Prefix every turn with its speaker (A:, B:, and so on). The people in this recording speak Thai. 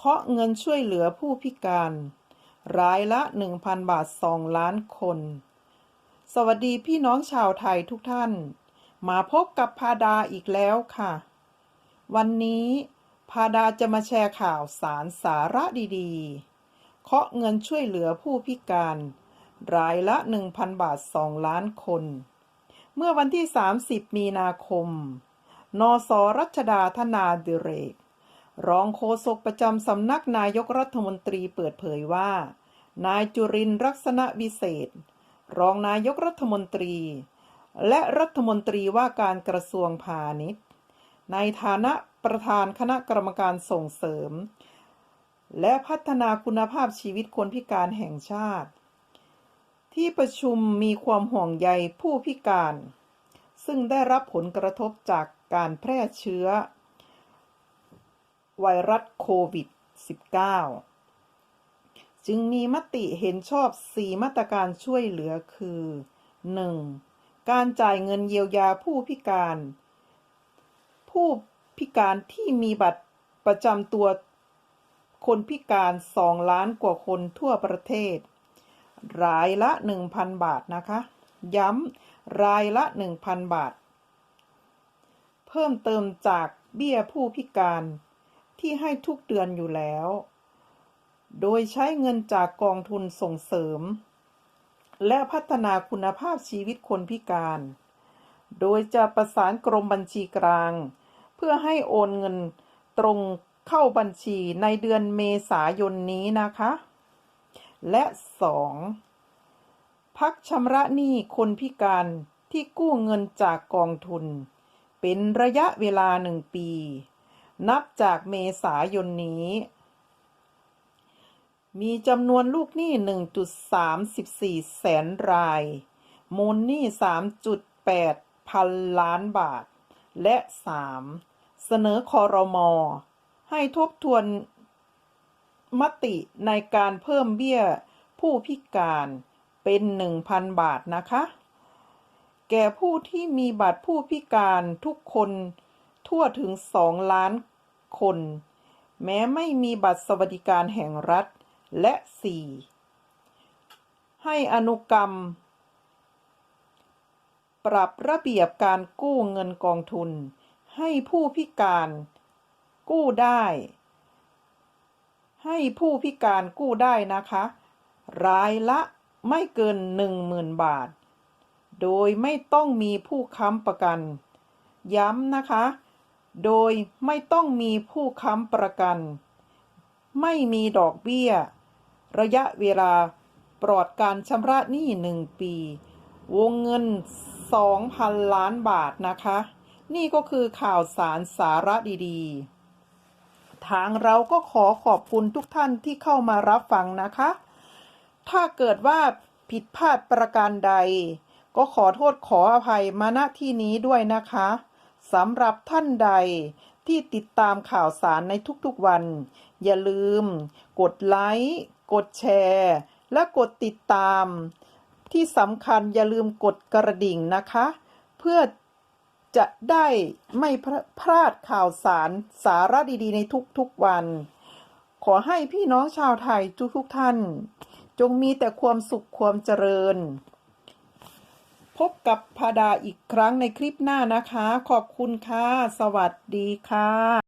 A: เคาะเงินช่วยเหลือผู้พิการ รายละ 1,000 บาท 2 ล้านคน สวัสดีพี่น้องชาวไทยทุกท่าน มาพบกับพาดาอีกแล้วค่ะ วันนี้พาดาจะมาแชร์ข่าวสารสาระดีๆ เคาะเงินช่วยเหลือผู้พิการ รายละ 1,000 บาท 2 ล้านคน เมื่อวันที่ 30 มีนาคม นสรัชดาธนาดิเรก รองโฆษกประจำสำนักนายกรัฐมนตรีเปิดเผยว่า นายจุรินร์ลักษณะวิเศษ รองนายกรัฐมนตรี และรัฐมนตรีว่าการกระทรวงพาณิชย์ ในฐานะประธานคณะกรรมการส่งเสริม และพัฒนาคุณภาพชีวิตคนพิการแห่งชาติ ที่ประชุมมีความห่วงใยผู้พิการ ซึ่งได้รับผลกระทบจากการแพร่เชื้อ ไวรัสโควิด -19 จึงมีมติเห็นชอบ 4 มาตรการช่วยเหลือคือ 1. การจ่ายเงินเยียวยาผู้พิการ ผู้พิการที่มีบัตรประจำตัวคนพิการ 2 ล้านกว่าคนทั่วประเทศ รายละ 1,000 บาทนะคะ ย้ำรายละ 1,000 บาท เพิ่มเติมจากเบี้ยผู้พิการ ที่ให้ทุกเดือนอยู่แล้ว โดยใช้เงินจากกองทุนส่งเสริม และพัฒนาคุณภาพชีวิตคนพิการ โดยจะประสานกรมบัญชีกลาง เพื่อให้โอนเงินตรงเข้าบัญชีในเดือนเมษายนนี้นะคะ และ 2. พักชำระหนี้คนพิการที่กู้เงินจากกองทุน เป็นระยะเวลาหนึ่งปี นับจากเมษายนนี้ มีจำนวนลูกหนี้ 1.34 แสนราย มูลหนี้ 3.8 พันล้านบาท และ 3. เสนอคอรมอให้ทบทวนมติในการเพิ่มเบี้ยผู้พิการเป็น 1,000 บาทนะคะ แก่ผู้ที่มีบัตรผู้พิการทุกคน ทั่วถึง 2 ล้านคน แม้ไม่มีบัตรสวัสดิการแห่งรัฐ และ 4. ให้อนุกรรม ปรับระเบียบการกู้เงินกองทุน ให้ผู้พิการ กู้ได้ ให้ผู้พิการกู้ได้นะคะ รายละไม่เกิน 10,000 บาท โดยไม่ต้องมีผู้ค้ำประกัน ย้ำนะคะ โดยไม่ต้องมีผู้ค้ำประกัน ไม่มีดอกเบี้ย ระยะเวลาปลอดการชำระหนี้หนึ่งปี วงเงิน 2,000 ล้านบาทนะคะ นี่ก็คือข่าวสารสาระดีๆ ทางเราก็ขอขอบคุณทุกท่านที่เข้ามารับฟังนะคะ ถ้าเกิดว่าผิดพลาดประการใด ก็ขอโทษขออภัยมาณที่นี้ด้วยนะคะ สำหรับท่านใดที่ติดตามข่าวสารในทุกๆวัน อย่าลืม กดไลค์กดแชร์ และกดติดตาม ที่สำคัญอย่าลืมกดกระดิ่งนะคะ เพื่อจะได้ไม่พลาดข่าวสารสาระดีๆ ในทุกๆวัน ขอให้พี่น้องชาวไทยทุกๆท่าน จงมีแต่ความสุขความเจริญ พบกับพาดาอีกครั้งในคลิปหน้านะคะ ขอบคุณค่ะ สวัสดีค่ะ